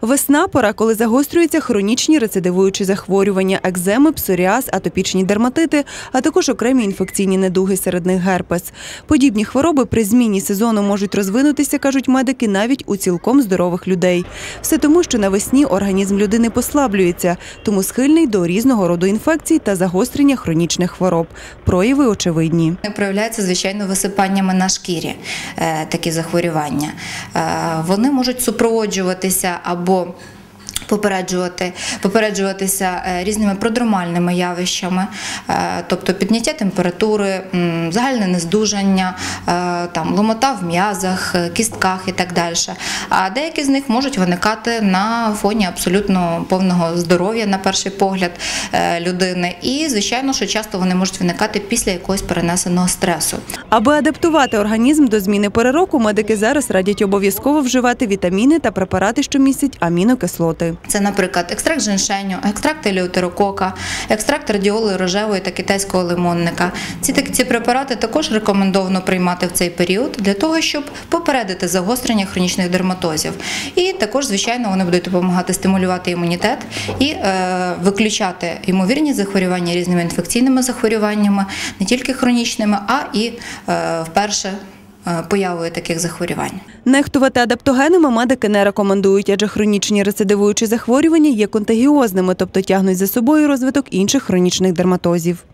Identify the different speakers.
Speaker 1: Весна пора, коли загострюються хронічні рецидивуючі захворювання, екземи, псоріаз, атопічні дерматити, а також окремі інфекційні недуги, серед них герпес. Подібні хвороби при зміні сезону можуть розвинутися, кажуть медики, навіть у цілком здорових людей. Все тому, що навесні організм людини послаблюється, тому схильний до різного роду інфекцій та загострення хронічних хвороб. Прояви очевидні.
Speaker 2: Проявляються, звичайно, висипаннями на шкірі е, такі захворювання. Е, Вони можуть супроводжуватися або acabou. Попереджувати, попереджуватися е, різними продромальними явищами, е, тобто підняття температури, загальне нездужання, е, там, ломота в м'язах, кістках і так далі. А деякі з них можуть виникати на фоні абсолютно повного здоров'я, на перший погляд людини. І, звичайно, що часто вони можуть виникати після якогось перенесеного стресу.
Speaker 1: Аби адаптувати організм до зміни пори року, медики зараз радять обов'язково вживати вітаміни та препарати, що містять амінокислоти.
Speaker 2: Це, наприклад, екстракт женьшеню, екстракт елеутерокока, екстракт радіоли рожевої та китайського лимонника. Ці ці препарати також рекомендовано приймати в цей період для того, щоб попередити загострення хронічних дерматозів. І також, звичайно, вони будуть допомагати стимулювати імунітет і е, виключати ймовірні захворювання різними інфекційними захворюваннями, не тільки хронічними, а і е, вперше появою таких захворювань.
Speaker 1: Нехтувати адаптогенами медики не рекомендують, адже хронічні рецидивуючі захворювання є контагіозними, тобто тягнуть за собою розвиток інших хронічних дерматозів.